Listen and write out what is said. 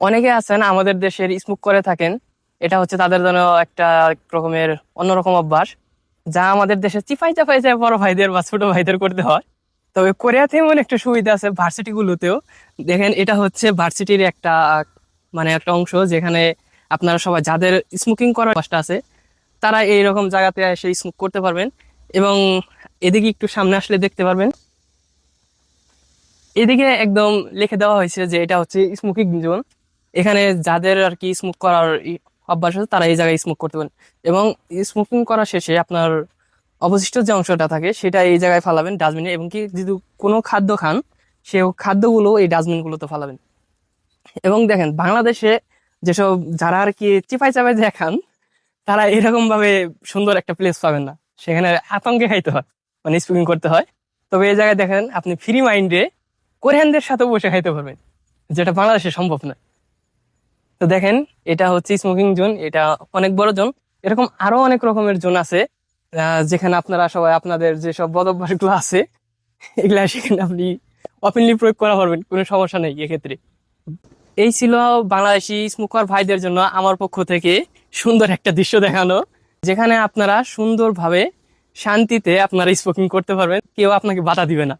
অনেকে আছেন, আমাদের দেশের স্মোক করে থাকেন। এটা হচ্ছে তাদের জন্য একটা রকমের অন্যরকম অভ্যাস, যা আমাদের দেশে চিপাই চাপাই যায় বড় ভাইদের বা ছোট ভাইদের করতে হয়। তবে কোরিয়াতে এমন একটা সুবিধা আছে ভার্সিটি গুলোতেও দেখেন, এটা হচ্ছে ভার্সিটির একটা মানে একটা অংশ যেখানে আপনারা সবাই, যাদের স্মোকিং করার অভ্যাসটা আছে, তারা এইরকম জায়গাতে এসে স্মোক করতে পারবেন এবং এদিকে একটু সামনে আসলে দেখতে পারবেন। এদিকে একদম লিখে দেওয়া হয়েছে যে এটা হচ্ছে স্মোকিং জোন। এখানে যাদের আর কি স্মোক করার অভ্যাস আছে, তারা এই জায়গায় স্মোক করতে পারেন। এবং স্মোকিং করা শেষে আপনার অবশিষ্ট যে অংশটা থাকে, সেটা এই জায়গায় ফালাবেন ডাস্টবিনে এবং কি, যদি কোনো খাদ্য খান, সে খাদ্যগুলো এই ডাস্টবিনগুলোতে ফালাবেন। এবং দেখেন, বাংলাদেশে যেসব যারা আর কি চিপাই চাপাই যে খান, তারা এরকম ভাবে সুন্দর একটা প্লেস পাবেন না। সেখানে আতঙ্কে খাইতে হয় মানে স্মোকিং করতে হয়। তবে এই জায়গায় দেখেন, আপনি ফ্রি মাইন্ডে কোরিয়ানদের সাথে বসে খাইতে পারবেন, যেটা বাংলাদেশে সম্ভব নয় তো দেখেন, এটা হচ্ছে স্মোকিং জোন এটা অনেক বড় জোন এরকম আরও অনেক রকমের জোন আছে যেখানে আপনারা সবাই, আপনাদের যেসব বদ অভ্যাসগুলো আছে, এগুলা সেখানে আপনি ওপেনলি প্রয়োগ করা পারবেন, কোনো সমস্যা নেই এক্ষেত্রে। এই ছিল বাংলাদেশি স্মোকার ভাইদের জন্য আমার পক্ষ থেকে সুন্দর একটা দৃশ্য দেখানো, যেখানে আপনারা সুন্দরভাবে শান্তিতে আপনারা স্মোকিং করতে পারবেন, কেউ আপনাকে বাধা দিবে না।